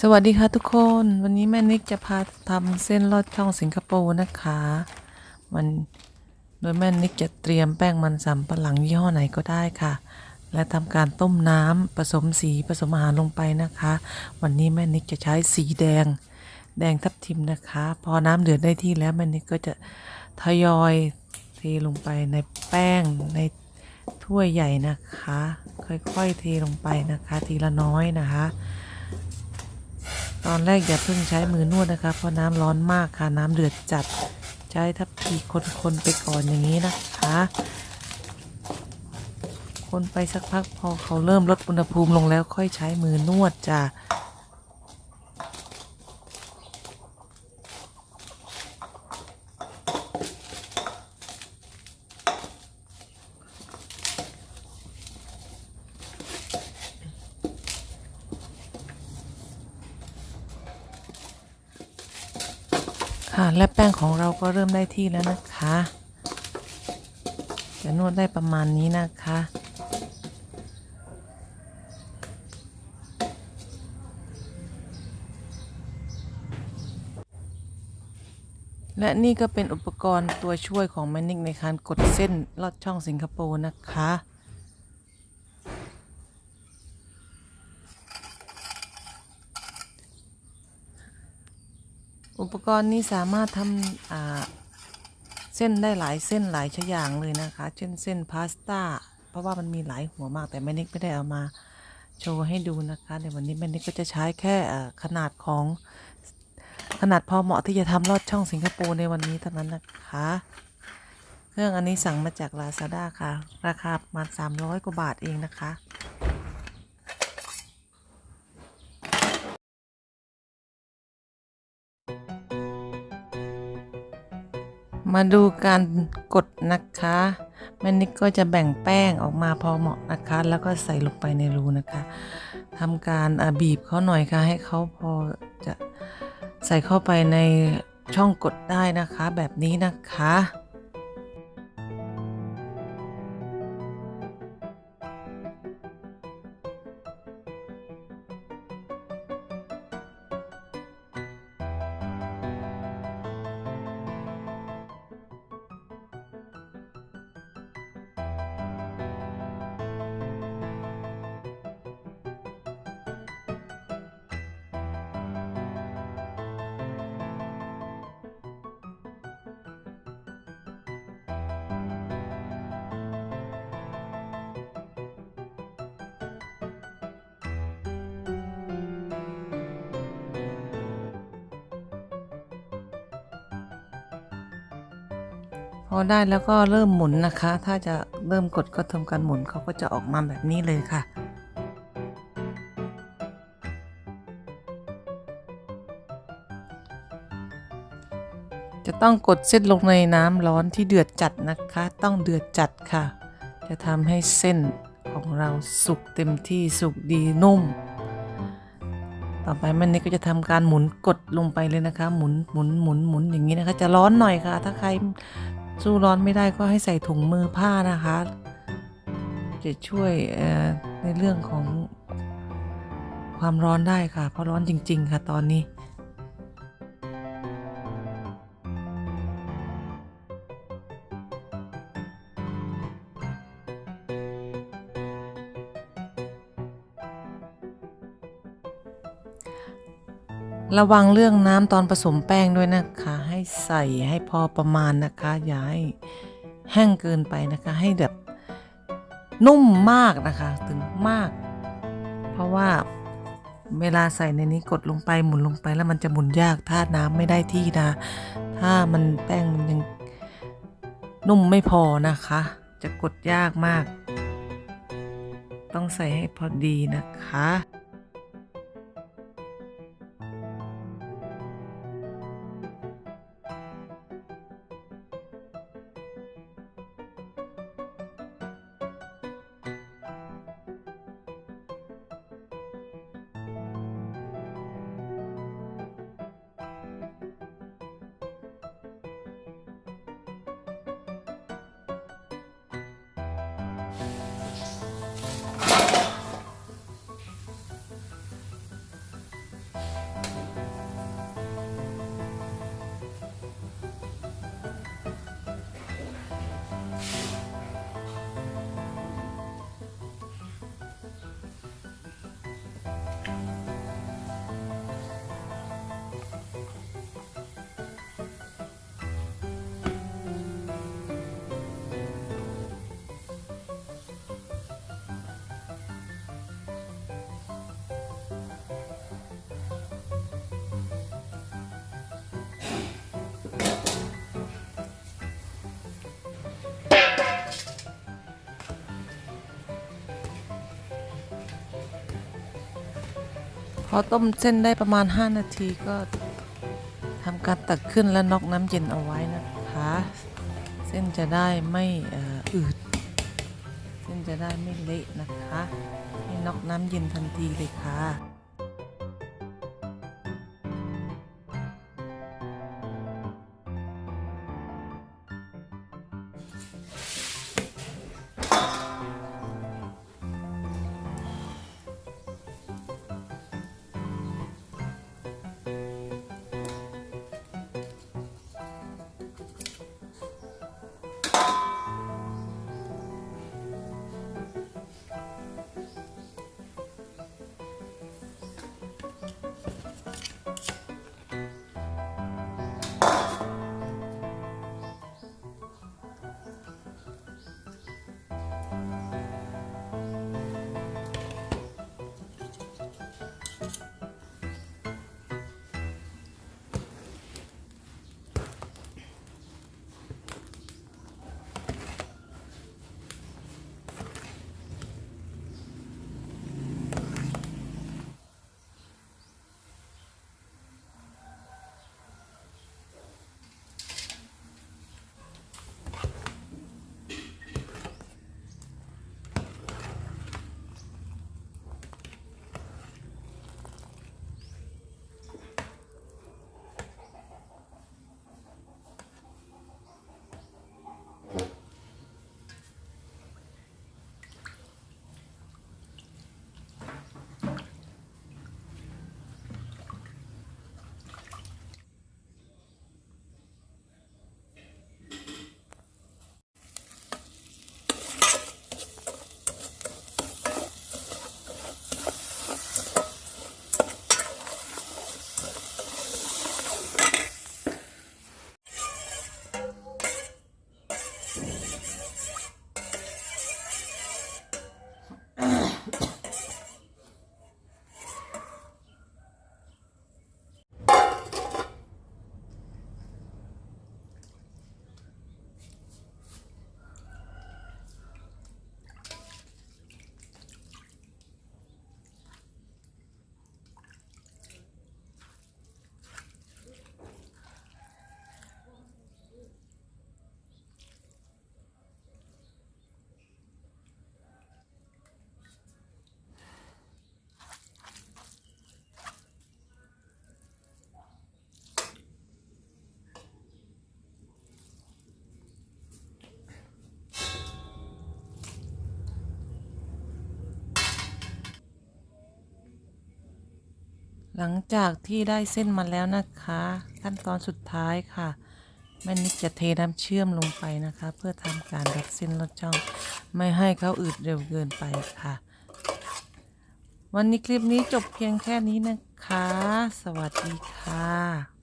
สวัสดีค่ะทุกคน วันนี้แม่นิกจะพาทำเส้นลอดช่องสิงคโปร์นะคะ มันโดยแม่นิกจะเตรียมแป้งมันสำปะหลังยี่ห้อไหนก็ได้ค่ะ และทำการต้มน้ำผสมสีผสมอาหารลงไปนะคะ วันนี้แม่นิกจะใช้สีแดง แดงทับทิมนะคะ พอน้ำเดือดได้ที่แล้วแม่นิกก็จะทยอยเทลงไปในแป้งในถ้วยใหญ่นะคะ ค่อยๆเทลงไปนะคะ ทีละน้อยนะคะ ตอนแรกอย่าเพิ่งใช้มือนวดนะคะ เพราะน้ำร้อนมากค่ะน้ำเดือดจัด ใช้ทับทีคนๆไปก่อนอย่างนี้นะคะ คนไปสักพักพอเขาเริ่มลดอุณหภูมิลงแล้วค่อยใช้มือนวดจ้ะ ค่ะและแป้งของเราก็เริ่มได้ที่แล้วนะคะจะนวดได้ประมาณนี้นะคะและนี่ก็เป็นอุปกรณ์ตัวช่วยของแมนิกในการกดเส้นลอดช่องสิงคโปร์นะคะ อุปกรณ์นี้สามารถทำเส้นได้หลายเส้นหลายชอย่างเลยนะคะ เช่นเส้นพาสต้า เพราะว่ามันมีหลายหัวมากแต่แม่นิกไม่ได้เอามาโชว์ให้ดูนะคะในวันนี้แม่นิกก็จะใช้แค่ขนาดของขนาดพอเหมาะที่จะทำลอดช่องสิงคโปร์ในวันนี้เท่านั้นนะคะ เครื่องอันนี้สั่งมาจาก Lazada ค่ะ ราคาประมาณ300 กว่าบาทเองนะคะ มาดูการกดนะคะแม่นิกก็จะแบ่งแป้งออกมาพอเหมาะนะคะ แล้วก็ใส่ลงไปในรูนะคะทำการบีบเขาหน่อยค่ะ ให้เขาพอจะใส่เข้าไปในช่องกดได้นะคะ แบบนี้นะคะ อได้แล้วก็เริ่มหมุนนะคะ ถ้าจะเริ่มกดก็ทำการหมุนเขาก็จะออกมาแบบนี้เลยค่ะจะต้องกดเส้นลงในน้ำร้อนที่เดือดจัดนะคะ ต้องเดือดจัดค่ะ จะทำให้เส้นของเราสุกเต็มที่สุกดีนุ่ม ต่อไปแม่นี่ก็จะทำการหมุนกดลงไปเลยนะคะ หมุนหมุนหมุนหมุนอย่างนี้นะคะ จะร้อนหน่อยค่ะ ถ้าใคร สู้ร้อนไม่ได้ก็ให้ใส่ถุงมือผ้านะคะ จะช่วยในเรื่องของความร้อนได้ค่ะ เพราะร้อนจริง ๆ ค่ะตอนนี้ระวังเรื่องน้ำตอนผสมแป้งด้วยนะคะ ให้ใส่ให้พอประมาณนะคะอย่าให้แห้งเกินไปนะคะ ให้แบบนุ่มมากนะคะถึงมาก เพราะว่าเวลาใส่ในนี้กดลงไปหมุนลงไปแล้วมันจะหมุนยากถ้าน้ำไม่ได้ที่นะ ถ้ามันแป้งมันยังนุ่มไม่พอนะคะ จะกดยากมาก ต้องใส่ให้พอดีนะคะ อต้มเส้นได้ประมาณ 5 นาทีก็ทำการตักขึ้นและน็อกน้ำเย็นเอาไว้นะคะ เส้นจะได้ไม่อืด เส้นจะได้ไม่เละนะคะ ให้น็อกน้ำเย็นทันทีเลยค่ะ หลังจากที่ได้เส้นมาแล้วนะคะ ขั้นตอนสุดท้ายค่ะแม่นิกจะเทน้ำเชื่อมลงไปนะคะ เพื่อทำการรัดเส้นลดช่อง ไม่ให้เขาอืดเร็วเกินไปค่ะ วันนี้คลิปนี้จบเพียงแค่นี้นะคะ สวัสดีค่ะ